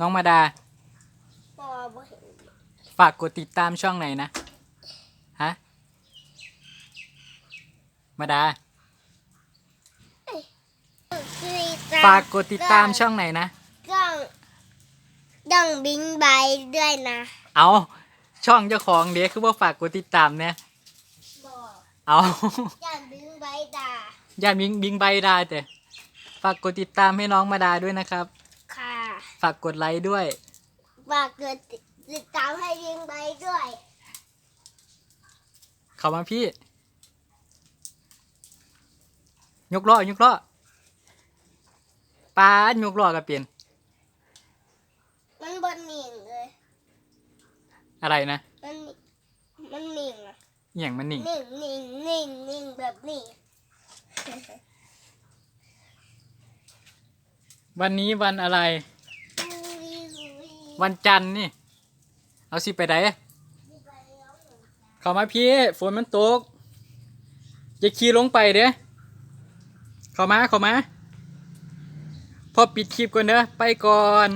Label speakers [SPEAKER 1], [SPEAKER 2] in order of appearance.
[SPEAKER 1] น้องมาดา
[SPEAKER 2] พอบ่เห็น
[SPEAKER 1] ฝากกดติดตามช่องไหนนะ ฮะ มาดา ฝากกดติดตามช่องไหนนะ
[SPEAKER 2] ต้องต้องบิงใบด้วยนะ
[SPEAKER 1] เอาช่องเจ้าของเด็กคือว่าฝากกดติดตามเนี่ย
[SPEAKER 2] บอก
[SPEAKER 1] เอา
[SPEAKER 2] อย่าบิงใบด่า
[SPEAKER 1] อย่าบิงบิงใบได้แต่ฝากกดติดตามให้น้องมาดาด้วยนะครับ
[SPEAKER 2] ค่ะ
[SPEAKER 1] ฝากกดไลค์ด้วย
[SPEAKER 2] ฝากกดติดตามให้บิงใบด้วย
[SPEAKER 1] เข้ามาพี่ ยกล้อยกล้อปลายกล้อกับเปลี่ยน
[SPEAKER 2] มันบนหนิงเลย
[SPEAKER 1] อะไรนะ
[SPEAKER 2] มันมันหนิงอะ
[SPEAKER 1] อหย่างมันหนิ่ง
[SPEAKER 2] หนิงหนิงหนิงหนิงแบบนี้
[SPEAKER 1] วันนี้วันอะไร วันจันทร์นี่ เอาสิไปไหนเข้ามาพี่ฝนมันตกอย่าขี่ลงไปเด้เข้ามาเข้ามา พอปิดคลิปก่อนเด้อไปก่อน